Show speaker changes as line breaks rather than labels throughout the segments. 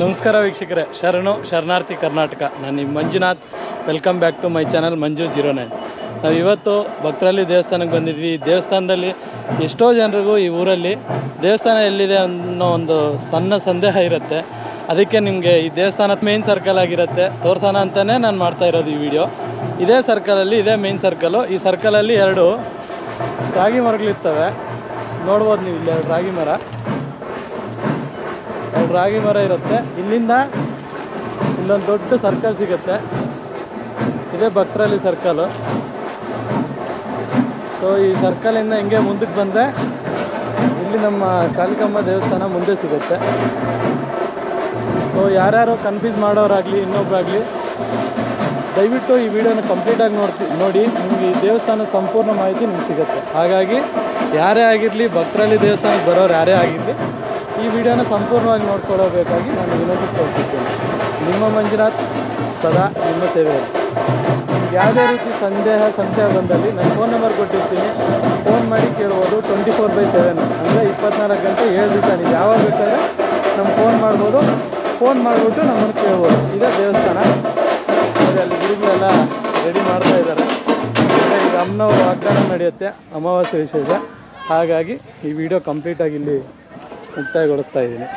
ನಮಸ್ಕಾರ ವೀಕ್ಷಕರೇ. ಶರಣು, ಶರಣಾರ್ಥಿ ಕರ್ನಾಟಕ. ನಾನು ನಿಮ್ಮ Manjunath. Welcome back to my channel Manju zero nine ನಾವು ಇವತ್ತು ಭಕ್ತರಲ್ಲಿ ದೇವಸ್ಥಾನಕ್ಕೆ ಬಂದಿದ್ವಿ. ಈ ದೇವಸ್ಥಾನದಲ್ಲಿ ಎಷ್ಟೋ ಜನರಿಗೂ ಈ ಊರಲ್ಲಿ ದೇವಸ್ಥಾನ ಎಲ್ಲಿದೆ ಅನ್ನೋ ಒಂದು ಸಣ್ಣ ಸಂದೇಹ ಇರುತ್ತೆ. ಅದಕ್ಕೆ ನಿಮಗೆ ಈ ದೇವಸ್ಥಾನದ ಮೇನ್ ಸರ್ಕಲ್ ಆಗಿರುತ್ತೆ. ತೋರ್ಸೋಣ ಅಂತಲೇ ನಾನು ಮಾಡ್ತಾ ಇರೋದು ಈ ವಿಡಿಯೋ ಇದೇ ಸರ್ಕಲಲ್ಲಿ ಇದೇ ಮೇನ್ ಸರ್ಕಲು ಈ ಸರ್ಕಲಲ್ಲಿ ಎರಡು ರಾಗಿ ಮರಗಳಿರ್ತವೆ. ನೋಡ್ಬೋದು ನೀವು ಇಲ್ಲಿ ರಾಗಿ ಮರ. ರಾಗಿ ಮರ ಇರುತ್ತೆ. ಇಲ್ಲಿಂದ ಇಲ್ಲೊಂದು ದೊಡ್ಡ ಸರ್ಕಲ್ ಸಿಗುತ್ತೆ. ಇದೇ ಭಕ್ತರಲ್ಲಿ ಸರ್ಕಲು ಸೊ ಈ ಸರ್ಕಲಿಂದ ಹಿಂಗೆ ಮುಂದಕ್ಕೆ ಬಂದರೆ ಇಲ್ಲಿ ನಮ್ಮ ಕಾಲಿಕಮ್ಮ ದೇವಸ್ಥಾನ ಮುಂದೆ ಸಿಗುತ್ತೆ. ಸೊ ಯಾರ್ಯಾರು ಕನ್ಫ್ಯೂಸ್ ಮಾಡೋರಾಗಲಿ ಇನ್ನೊಬ್ಬರಾಗಲಿ ದಯವಿಟ್ಟು ಈ ವಿಡಿಯೋನ ಕಂಪ್ಲೀಟಾಗಿ ನೋಡ್ತಿ, ನೋಡಿ, ನಿಮಗೆ ಈ ದೇವಸ್ಥಾನದ ಸಂಪೂರ್ಣ ಮಾಹಿತಿ ನಿಮ್ಗೆ ಸಿಗುತ್ತೆ. ಹಾಗಾಗಿ, ಯಾರೇ ಆಗಿರಲಿ, ಭಕ್ತರಲ್ಲಿ ದೇವಸ್ಥಾನಕ್ಕೆ ಬರೋರು ಯಾರೇ ಆಗಿರಲಿ ಈ ವಿಡಿಯೋನ ಸಂಪೂರ್ಣವಾಗಿ ನೋಡ್ಕೊಳ್ಳಬೇಕಾಗಿ ನಾನು ವಿನಂತಿಸ್ಕೊಳ್ತಿದ್ದೇನೆ ನಿಮ್ಮ ಮಂಜುನಾಥ್ ಸದಾ ನಿಮ್ಮ ನಿಮ್ಗೆ ಯಾವುದೇ ರೀತಿ ಸಂದೇಹ, ಸಂಶಯ ಬಂದಲ್ಲಿ ನಾನು ಫೋನ್ ನಂಬರ್ ಕೊಟ್ಟಿರ್ತೀನಿ. ಫೋನ್ ಮಾಡಿ ಕೇಳ್ಬೋದು. ಟ್ವೆಂಟಿ ಫೋರ್ ಬೈ ಸೆವೆನ್ ಅಂದರೆ ಇಪ್ಪತ್ನಾಲ್ಕು ಗಂಟೆ ಏಳು ದಿವಸ. ನೀವು ಯಾವಾಗ ಬೇಕಾದ್ರೆ ನಮ್ಗೆ ಫೋನ್ ಮಾಡ್ಬೋದು. ಫೋನ್ ಮಾಡಿಬಿಟ್ಟು ನಮ್ಮನ್ನು ಕೇಳ್ಬೋದು. ಇದೇ ದೇವಸ್ಥಾನ. ನೋಡಿ ಅಲ್ಲಿ ಗುರುಗಳೆಲ್ಲ ರೆಡಿ ಮಾಡ್ತಾ ಇದ್ದಾರೆ. ಈಗ ಅಮ್ಮನವ್ರ ವಾಗ್ದಾನ ನಡೆಯುತ್ತೆ. ಅಮಾವಾಸ್ಯೆ ವಿಶೇಷ. ಹಾಗಾಗಿ ಈ ವಿಡಿಯೋ ಕಂಪ್ಲೀಟಾಗಿ ಇಲ್ಲಿ ಮುಕ್ತಾಯಗೊಳಿಸ್ತಾ ಇದ್ದೀನಿ.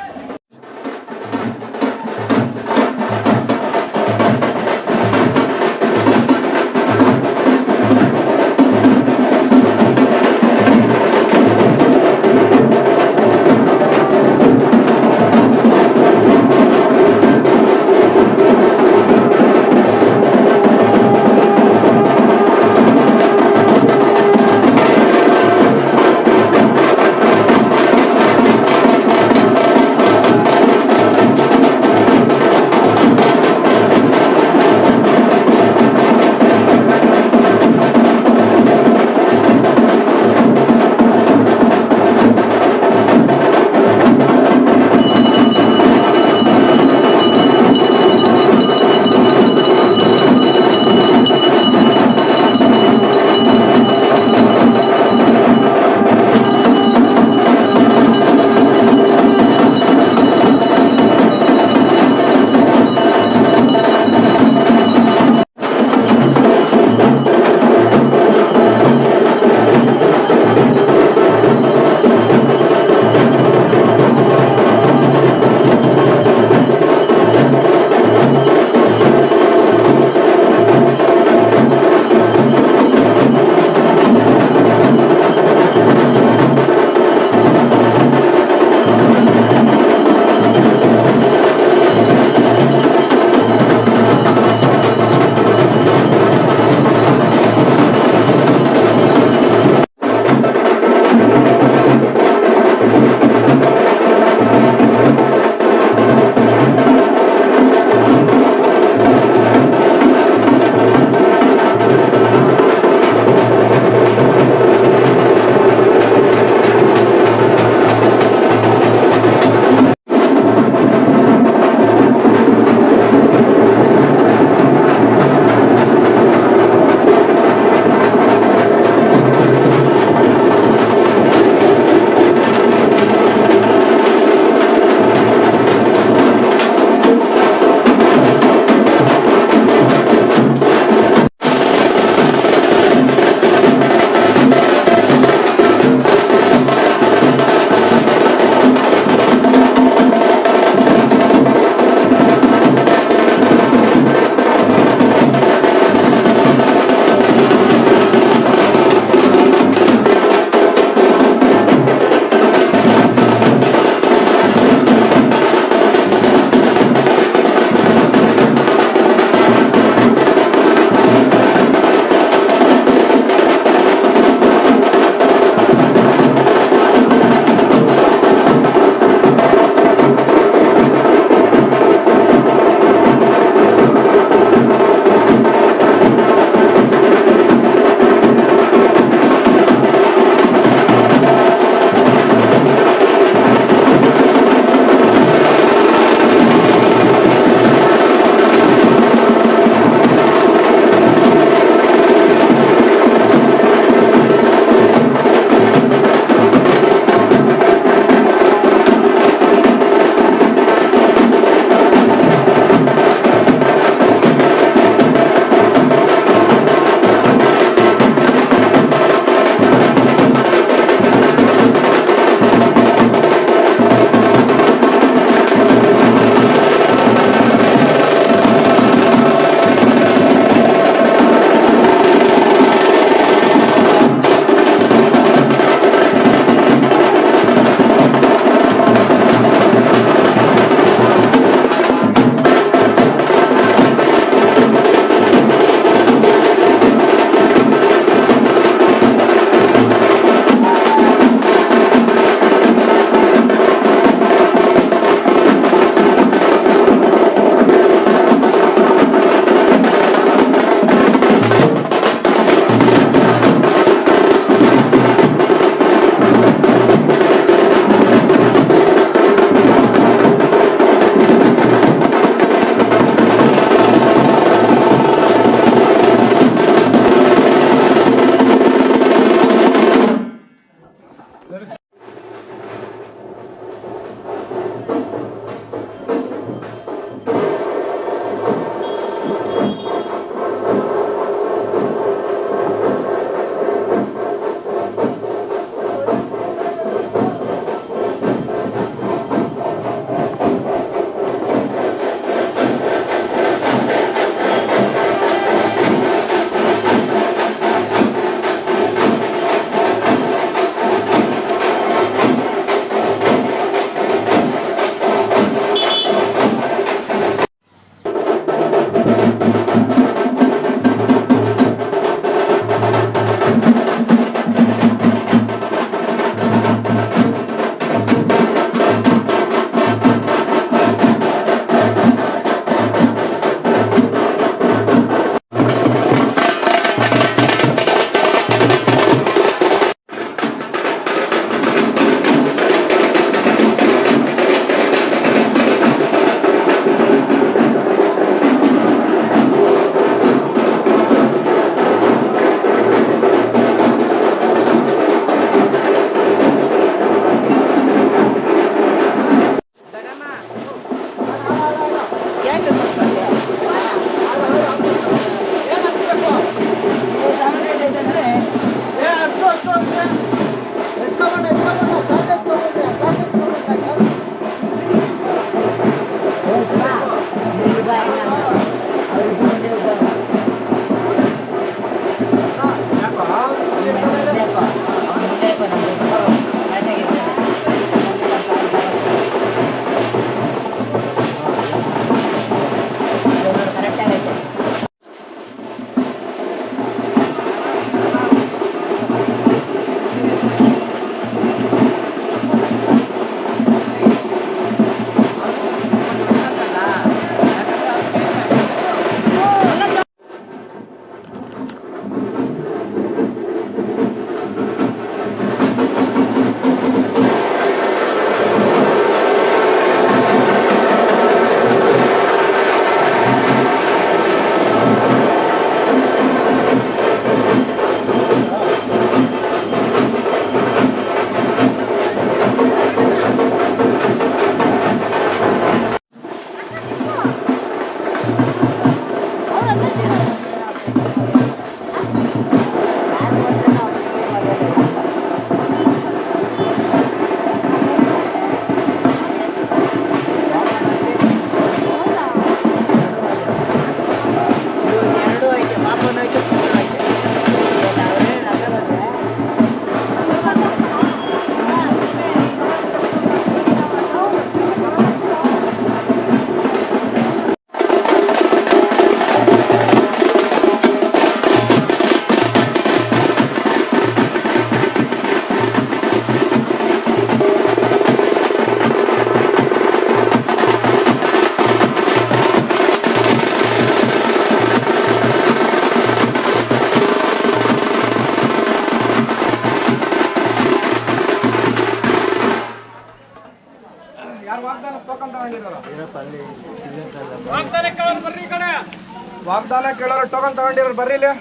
ವಾಗ್ದಾನ ಕೇಳೋರು ಟೋಕನ್ ತಗೊಂಡಿರೋ ಬರ್ರಿ ಇಲ್ಲಿ.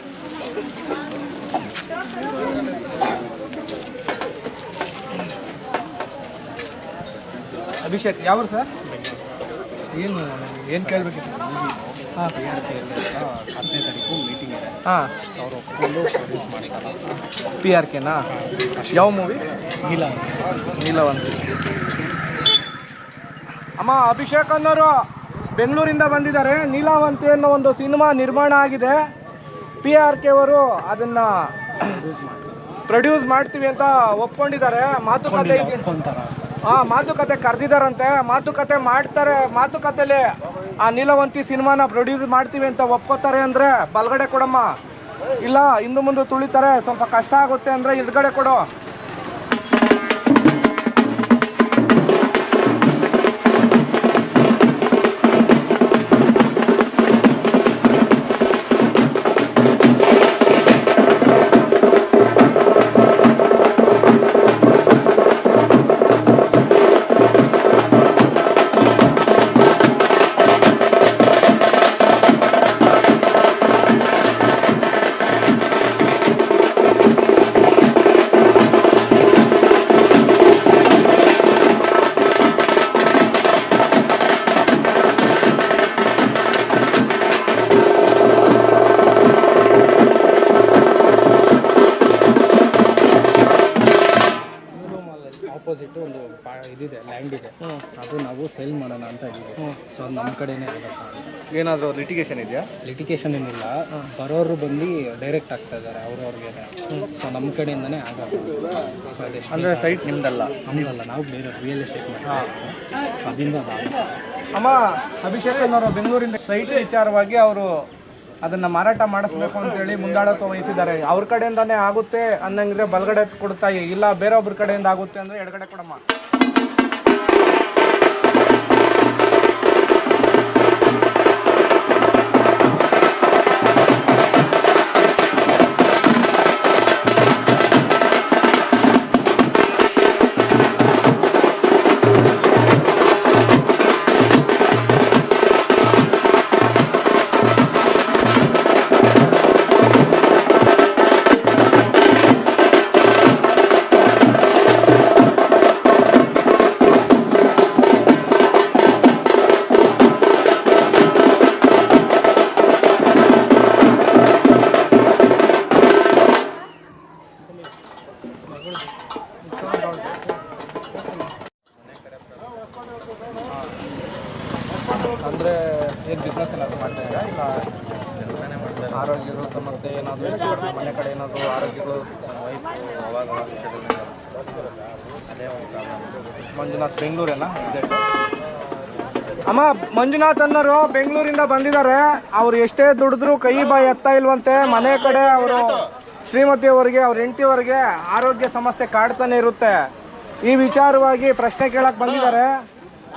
ಅಭಿಷೇಕ್ ಯಾವ ಸರ್? ಏನು ಏನು ಕೇಳಬೇಕಿತ್ತು? ಹಾಂ.
ಹತ್ತನೇ ತಾರೀಕು ಮೀಟಿಂಗ್ ಇದೆ
ಹಾಂ.
ಅವ್ರು ಒಪ್ಕೊಂಡು ಪ್ರೊಡ್ಯೂಸ್ ಮಾಡ್ತಾರೆ
ಪಿ ಆರ್ ಕೆನಾ ಯಾವ ಮೂವಿ
ನೀಲ
ನೀಲವಂತಿ. ಅಮ್ಮ ಅಭಿಷೇಕ್ ಅನ್ನೋರು. ಬೆಂಗಳೂರಿಂದ ಬಂದಿದ್ದಾರೆ. ನೀಲಾವಂತಿ ಅನ್ನೋ ಒಂದು ಸಿನಿಮಾ ನಿರ್ಮಾಣ ಆಗಿದೆ. ಪಿ ಆರ್ ಕೆ ಅವರು ಅದನ್ನ ಪ್ರೊಡ್ಯೂಸ್ ಮಾಡ್ತೀವಿ ಅಂತ ಒಪ್ಕೊಂಡಿದ್ದಾರೆ. ಮಾತುಕತೆ
ಆ
ಹಾ ಮಾತುಕತೆ ಕರೆದಿದ್ದಾರಂತೆ. ಮಾತುಕತೆ ಮಾಡ್ತಾರೆ. ಮಾತುಕತೆಲಿ ಆ ನೀಲವಂತಿ ಸಿನಿಮಾನ ಪ್ರೊಡ್ಯೂಸ್ ಮಾಡ್ತೀವಿ ಅಂತ ಒಪ್ಕೋತಾರೆ ಅಂದ್ರೆ ಬಲಗಡೆ ಕೊಡಮ್ಮ. ಇಲ್ಲ ಇಂದು ಮುಂದೆ ತುಳಿತಾರೆ. ಸ್ವಲ್ಪ ಕಷ್ಟ ಆಗುತ್ತೆ ಅಂದ್ರೆ ಎದುರುಗಡೆ ಕೊಡು.
ಆಪೋಸಿಟ್ ಒಂದು ಪಾ ಇದಿದೆ ಲ್ಯಾಂಡ್ ಇದೆ. ಅದು ನಾವು ಸೇಲ್ ಮಾಡೋಣ ಅಂತ ಇದ್ದೀವಿ. ಸೊ ನಮ್ಮ ಕಡೆನೇ ಆಗುತ್ತೆ.
ಏನಾದರೂ ಲಿಟಿಗೇಷನ್ ಇದೆಯಾ?
ಲಿಟಿಗೇಷನ್ ಏನಿಲ್ಲ. ಬರೋರು ಬಂದು ಡೈರೆಕ್ಟ್ ಆಗ್ತಾ ಇದ್ದಾರೆ ಅವ್ರವ್ರಿಗೆ. ಸೊ ನಮ್ಮ ಕಡೆಯಿಂದನೇ ಆಗುತ್ತೆ ಸೊ
ಅಂದ್ರೆ ಸೈಟ್ ನಿಮ್ದಲ್ಲ?
ನಮ್ದಲ್ಲ ನಾವು ಬೇರೆ ರಿಯಲ್ ಎಸ್ಟೇಟ್ ಮಾಡ್ತೀವಿ ಸೊ ಅದರಿಂದ
ಅಮ್ಮ ಅಭಿಷೇಕ್ ಅನ್ನೋರು ಬೆಂಗಳೂರಿಂದ ಸೈಟ್ ವಿಚಾರವಾಗಿ ಅವರು ಅದನ್ನ ಮಾರಾಟ ಮಾಡಿಸ್ಬೇಕು ಅಂತ ಹೇಳಿ ಮುಂದಾಳತ್ವ ವಹಿಸಿದ್ದಾರೆ. ಅವ್ರ ಕಡೆಯಿಂದಾನೇ ಆಗುತ್ತೆ ಅನ್ನಂಗಿದ್ರೆ ಬಲಗಡೆ ಕೊಡ್ತಾ ಇಲ್ಲ. ಬೇರೊಬ್ರ ಕಡೆಯಿಂದ ಆಗುತ್ತೆ ಅಂದ್ರೆ ಎಡಗಡೆ ಕೊಡಮ್ಮ. ಅಂದ್ರೆ ಏನ್ ಬಿಸ್ನೆಸ್ ಏನಾದ್ರು ಮಾಡ್ತಾ ಇದ್ದೀರಾ? ಇಲ್ಲ ಆರೋಗ್ಯದ ಸಮಸ್ಯೆ ಏನಾದ್ರು ಮನೆ ಕಡೆ ಏನಾದ್ರು ಆರೋಗ್ಯಗಳು
ಅದೇ
ಮಂಜುನಾಥ್ ಬೆಂಗಳೂರೇನಾ? ಅಮ್ಮ, ಮಂಜುನಾಥ್ ಅನ್ನೋರು ಬೆಂಗಳೂರಿಂದ ಬಂದಿದ್ದಾರೆ. ಅವ್ರು ಎಷ್ಟೇ ದುಡಿದ್ರು ಕೈ ಬಾಯಿ ಎತ್ತಾ ಇಲ್ವಂತೆ ಮನೆ ಕಡೆ ಅವರು ಶ್ರೀಮತಿಯವರಿಗೆ ಅವ್ರ ಹೆಂಡತಿಯವರಿಗೆ ಆರೋಗ್ಯ ಸಮಸ್ಯೆ ಕಾಡ್ತಾನೆ ಇರುತ್ತೆ. ಈ ವಿಚಾರವಾಗಿ ಪ್ರಶ್ನೆ ಕೇಳಕ್ ಬಂದಿದ್ದಾರೆ.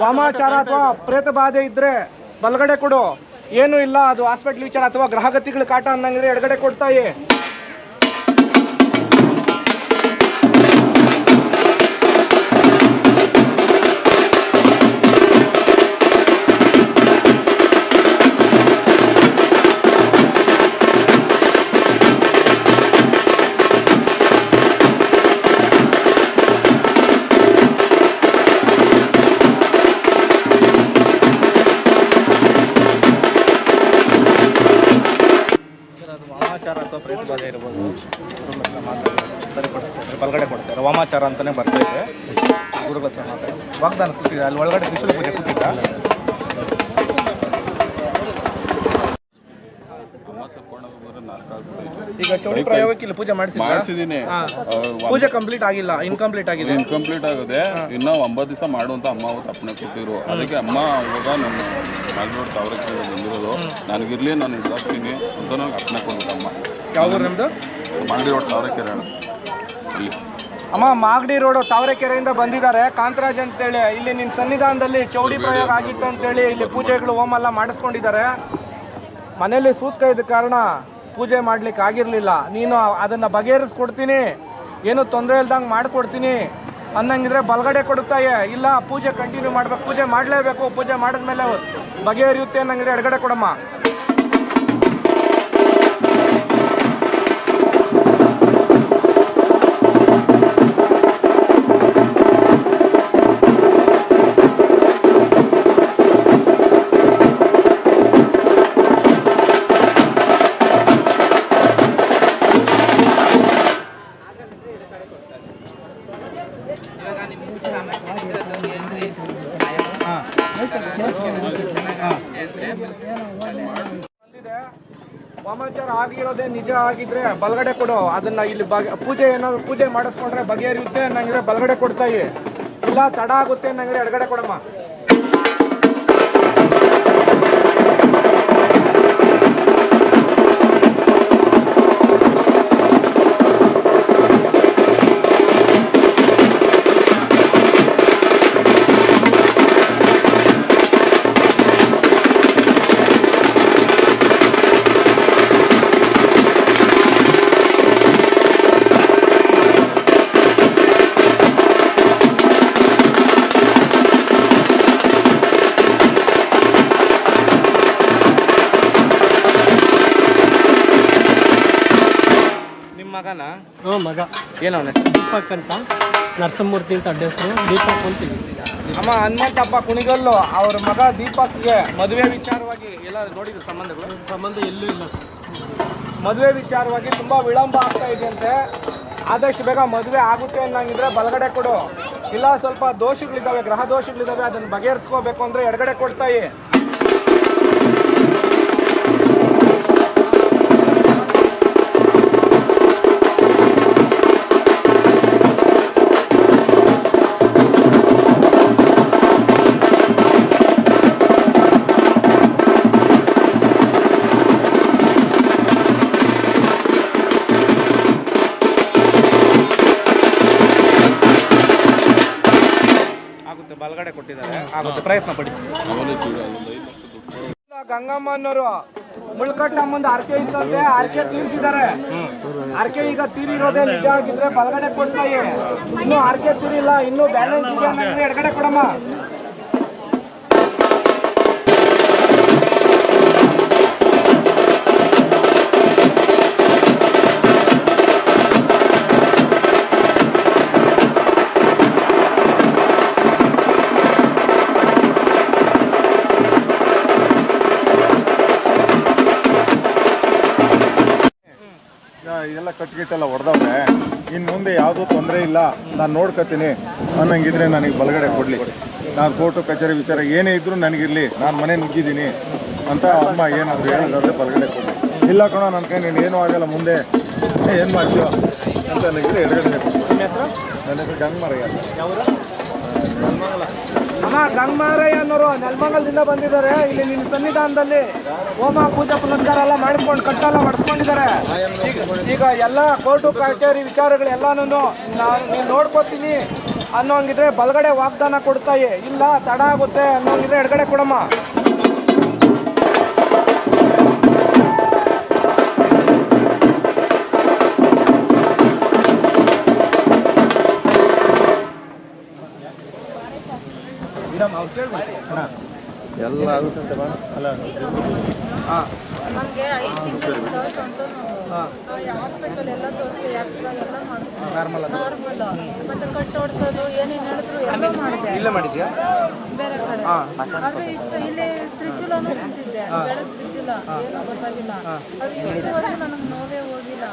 ವಾಮಾಚಾರ ಅಥವಾ ಪ್ರೇತ ಬಾಧೆ ಇದ್ರೆ ಬಲಗಡೆ ಕೊಡು. ಏನು ಇಲ್ಲ, ಅದು ಹಾಸ್ಪಿಟ್ಲ್ ವಿಚಾರ ಅಥವಾ ಗ್ರಹಗತಿಗಳ ಕಾಟ ಅನ್ನಂಗಿದ್ರೆ ಎಡಗಡೆ ಕೊಡ್ತಾಯಿ.
ಅಂತಾನೆ ಅಂತಲೇ ಬರ್ತೈತೆ ಗುರುಗಳ ಹತ್ರ ಮಾತ್ರ.
ವಾಗ್ದಾನ ಕೂತಿದ್ದೆ ಅಲ್ಲಿ ಒಳಗಡೆ ತ್ರಿಶೂಲ ಪೂಜೆ ಕೂತಿದ್ದ. ಈಗ ಚೌಡಿ ಪ್ರಯೋಗಕ್ಕೆ ಇಲ್ಲಿ ಪೂಜೆ ಮಾಡಿಸಿದ್ರಾ?
ಮಾಡಿಸಿದೀನಿ.
ಪೂಜೆ ಕಂಪ್ಲೀಟ್ ಆಗಿಲ್ಲ ಇನ್ಕಂಪ್ಲೀಟ್ ಆಗಿದೆ.
ಇನ್ಕಂಪ್ಲೀಟ್ ಆಗಿದೆ ಇನ್ನೂ ಒಂಬತ್ತು ದಿವಸ ಮಾಡುವಂತ ಅಮ್ಮ ಅವತ್ತು ಅಪ್ಪಣೆ ಕೊಟ್ಟಿದ್ರು ಅದಕ್ಕೆ ಅಮ್ಮ ಇವಾಗ ನಾನು ನಾಲ್ನೂರು ತಾವರಕ್ಕೆ ಬಂದಿರೋದು. ನನಗಿರ್ಲಿ ನಾನು ಇದಾಗ್ತೀನಿ ಅಂತ ನನಗೆ ಅಪ್ಪಣೆ ಕೊಡ್ಬೇಕು ಅಮ್ಮ.
ಯಾವ್ದು ನಿಮ್ದು?
ಮಂಡಿ ರೋಡ್ ಸಾವಿರಕ್ಕೆ ಅಲ್ಲಿ.
ಅಮ್ಮ ಮಾಗಡಿ ರೋಡ್ ತಾವರೆಕೆರೆಯಿಂದ ಬಂದಿದ್ದಾರೆ. ಕಾಂತರಾಜ್ ಅಂತೇಳಿ ಇಲ್ಲಿ ನಿನ್ನ ಸನ್ನಿಧಾನದಲ್ಲಿ ಚೌಡಿ ಪ್ರಯೋಗ ಆಗಿತ್ತು ಅಂತೇಳಿ ಇಲ್ಲಿ ಪೂಜೆಗಳು ಹೋಮ ಎಲ್ಲ ಮಾಡಿಸ್ಕೊಂಡಿದ್ದಾರೆ. ಮನೆಯಲ್ಲಿ ಸೂತ್ಕ ಇದ್ದ ಕಾರಣ ಪೂಜೆ ಮಾಡ್ಲಿಕ್ಕೆ ಆಗಿರಲಿಲ್ಲ. ನೀನು ಅದನ್ನ ಬಗೆಹರಿಸ್ಕೊಡ್ತೀನಿ. ಏನು ತೊಂದರೆ ಇಲ್ದಂಗೆ ಮಾಡ್ಕೊಡ್ತೀನಿ. ಅನ್ನಂಗಿದ್ರೆ ಬಲಗಡೆ ಕೊಡುತ್ತಾಯೆ. ಇಲ್ಲ ಪೂಜೆ ಕಂಟಿನ್ಯೂ ಮಾಡ್ಬೇಕು. ಪೂಜೆ ಮಾಡಲೇಬೇಕು. ಪೂಜೆ ಮಾಡಿದ್ಮೇಲೆ ಬಗೆಹರಿಯುತ್ತೆ ಅನ್ನಂಗಿದ್ರೆ ಎಡಗಡೆ ಕೊಡಮ್ಮ. ವಾಮಾಚಾರ ಆಗಿರೋದೇ ನಿಜ ಆಗಿದ್ರೆ ಬಲಗಡೆ ಕೊಡು. ಅದನ್ನ ಇಲ್ಲಿ ಪೂಜೆ ಏನಾದ್ರು ಪೂಜೆ ಮಾಡಿಸ್ಕೊಂಡ್ರೆ ಬಗೆಹರಿಯುತ್ತೆ ಅನ್ನಂಗಿದ್ರೆ ಬಲಗಡೆ ಕೊಡ್ತಾಯಿ ಇಲ್ಲ ತಡ ಆಗುತ್ತೆ ಅನ್ನಂಗಿದ್ರೆ ಎಡಗಡೆ ಕೊಡಮ್ಮ. ಮಗನ?
ಹ್ಞೂ ಮಗ.
ಏನವನ
ದೀಪಕ್ ಅಂತ. ನರಸಿಂಹಮೂರ್ತಿ ಅಂತ ಅಡ್ಡ ಹೆಸರು ದೀಪಕ್ ಅಂತ.
ಅಮ್ಮ ಹನುಮಂತಪ್ಪ ಕುಣಿಗಲ್ಲು. ಅವ್ರ ಮಗ ದೀಪಕ್ಗೆ ಮದುವೆ ವಿಚಾರವಾಗಿ ಎಲ್ಲ ನೋಡಿದ್ರು ಸಂಬಂಧಗಳು?
ಸಂಬಂಧ ಎಲ್ಲೂ ಇಲ್ಲ ಸರ್.
ಮದುವೆ ವಿಚಾರವಾಗಿ ತುಂಬಾ ವಿಳಂಬ ಆಗ್ತಾ ಇದೆ ಅಂತೆ ಆದಷ್ಟು ಬೇಗ ಮದುವೆ ಆಗುತ್ತೆ ಅನ್ನಂಗಿದ್ರೆ ಬಲಗಡೆ ಕೊಡು. ಇಲ್ಲ ಸ್ವಲ್ಪ ದೋಷಗಳಿದ್ದಾವೆ ಗ್ರಹ ದೋಷಗಳಿದ್ದಾವೆ ಅದನ್ನ ಬಗೆಹರಿಸ್ಕೋಬೇಕು ಅಂದ್ರೆ ಎಡಗಡೆ ಕೊಡ್ತಾಯಿ. ಆಗುತ್ತೆ. ಪ್ರಯತ್ನ ಪಡಿ. ಗಂಗಮ್ಮನವರು ಮುಳ್ಕಟ್ಟಮ್ಮಂದು ಅರ್ಕೆ ಇತ್ತಂತೆ ಅರ್ಕೆ ತೀರಿಸಿದ್ದಾರೆ. ಅರ್ಕೆ ಈಗ ತೀರಿರೋದೇ ನಿಜ ಆಗಿದ್ರೆ ಬಲಗಡೆ ಕೊಡ್ತಾಯಿ ಇನ್ನು ಅರ್ಕೆ ತೀರಿಲ್ಲ, ಇನ್ನು ಬ್ಯಾಲೆನ್ಸ್ ಇದೆ ಎಡಗಡೆ ಕೊಡಮ್ಮ.
ಇದೆಲ್ಲ ಎಲ್ಲ ಹೊಡೆದವ್ರೆ ಇನ್ನು ಮುಂದೆ ಯಾವುದೂ ತೊಂದರೆ ಇಲ್ಲ. ನಾನು ನೋಡ್ಕೊತೀನಿ ಅನ್ನಂಗಿದ್ರೆ ನನಗೆ ಬಲಗಡೆ ಕೊಡಲಿ. ನಾನು ಕೋರ್ಟು ಕಚೇರಿ ವಿಚಾರ ಏನೇ ಇದ್ರೂ ನನಗಿರಲಿ. ನಾನು ಮನೆ ನುಗ್ಗಿದ್ದೀನಿ ಅಂತ ಅಮ್ಮ ಏನಾದ್ರು ಹೇಳೋದಾದ್ರೆ ಬಲಗಡೆ ಕೊಡ್ಲಿ. ಇಲ್ಲ ಕಣೋ ನನ್ನ ಕೈ ನೀನು ಏನೂ ಆಗಲ್ಲ ಮುಂದೆ. ಏನು ಮಾಡ್ತೀವ ಅಂತ ನನಗಿದ್ರೆ ಎಡಗಡೆ ನನ್ನ ಹೆಸರು ಗಂಗಮರಯ್ಯ
ಯಾವರು? ಅಮ್ಮ, ಗಂಗಮಾರಯ್ಯ ಅನ್ನೋರು ನೆಲಮಂಗಲದಿಂದ ಬಂದಿದ್ದಾರೆ. ಇಲ್ಲಿ ನಿಮ್ಮ ಸನ್ನಿಧಾನದಲ್ಲಿ ಹೋಮ, ಪೂಜೆ, ಪುನಸ್ಕಾರ ಎಲ್ಲ ಮಾಡಿಕೊಂಡು ಕಟ್ಟೆಲ್ಲ ಮಾಡಿಸ್ಕೊಂಡಿದ್ದಾರೆ. ಈಗ- ಎಲ್ಲ ಕೋರ್ಟು, ಕಚೇರಿ ವಿಚಾರಗಳು ಎಲ್ಲಾನು ನಾನು ನೀನು ನೋಡ್ಕೋತೀನಿ ಅನ್ನೋಂಗಿದ್ರೆ ಬಲಗಡೆ ವಾಗ್ದಾನ ಕೊಡ್ತಾಯಿ ಇಲ್ಲ, ತಡ ಆಗುತ್ತೆ ಅನ್ನೋಂಗಿದ್ರೆ ಎಡಗಡೆ ಕೊಡಮ್ಮ.
ಎಲ್ಲ ಆಗುತ್ತಂತೆ ಬಾ. ಅಲ್ಲ
ಹಾಂ.
ನಮಗೆ ಐದು ಆ ಹಾಸ್ಪಿಟಲ್ ಎಲ್ಲ ತೋರಿಸ್ತೀವಿ ಎಕ್ಸ್ರಾ ಎಲ್ಲ ಮಾಡಿಸ್ತೀವಿ.
ನಾರ್ಮಲ್
ನಾರ್ಮಲ್ ಮತ್ತೆ ಕಟ್ ಓಡಿಸೋದು ಏನೇನು ಹೇಳಿದ್ರು ಎಲ್ಲ ಮಾಡಿದೆ
ಇಲ್ಲೇ ಮಾಡಿದ್ಯಾ?
ಬೇರೆ ಕಡೆ. ಆದ್ರೆ ಇಷ್ಟ ಇಲ್ಲಿ ತ್ರಿಶೂಲನೂ ಕುಂತಿದ್ದೆ ಬೆಳಗ್ಗೆ ಬಿದ್ದಿಲ್ಲ. ಏನೂ ಗೊತ್ತಾಗಿಲ್ಲ. ಅದು ಇಷ್ಟುವರೆಗೂ ನನಗೆ ನೋವೇ ಹೋಗಿಲ್ಲ.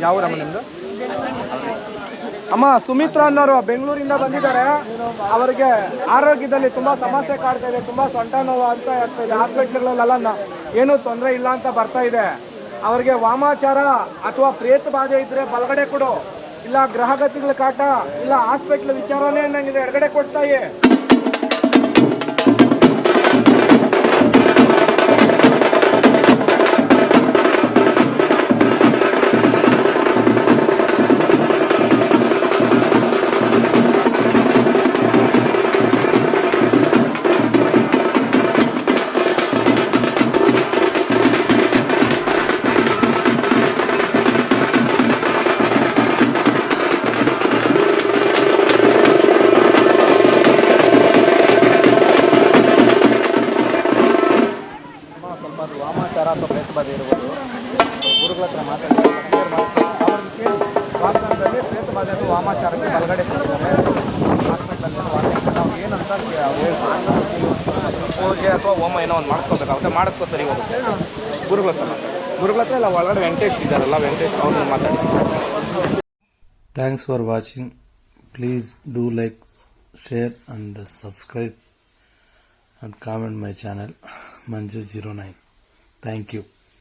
ಯಾವ ಅಮ್ಮ, ಸುಮಿತ್ರಾ ಅನ್ನೋರು ಬೆಂಗಳೂರಿಂದ ಬಂದಿದ್ದಾರೆ. ಅವರಿಗೆ ಆರೋಗ್ಯದಲ್ಲಿ ತುಂಬಾ ಸಮಸ್ಯೆ ಕಾಡ್ತಾ ಇದೆ, ತುಂಬಾ ಸೊಂಟ ನೋವು ಅಂತ ಆಗ್ತಾ ಇದೆ. ಹಾಸ್ಪಿಟ್ಲ್ಗಳಲ್ಲೆಲ್ಲ ಏನೂ ತೊಂದರೆ ಇಲ್ಲ ಅಂತ ಬರ್ತಾ ಇದೆ. ಅವರಿಗೆ ವಾಮಾಚಾರ ಅಥವಾ ಪ್ರೇತ ಬಾಧೆ ಇದ್ರೆ ಬಲಗಡೆ ಕೊಡು. ಇಲ್ಲ ಗ್ರಹಗತಿಗಳ ಕಾಟ, ಇಲ್ಲ ಹಾಸ್ಪಿಟ್ಲ್ ವಿಚಾರನೇ ನಂಗಿದೆ ಎಡಗಡೆ ಕೊಡ್ತಾಯಿ. ಅವ್ನು ಮಾಡ್ಕೋಬೇಕಾಗುತ್ತೆ ಮಾಡ್ಕೋತಾರೆ ಇವರು ಗುರುಗಳ ಹತ್ರ. ಗುರುಗಳ ಹತ್ರ ಎಲ್ಲ ಒಳಗಡೆ ವೆಂಕಟೇಶ್ ಇದ್ದಾರಲ್ಲ ವೆಂಕಟೇಶ್ ಅವ್ರನ್ನ ಮಾತಾಡಿ.
Thanks for watching please do like share and subscribe and comment my channel Manju zero nine thank you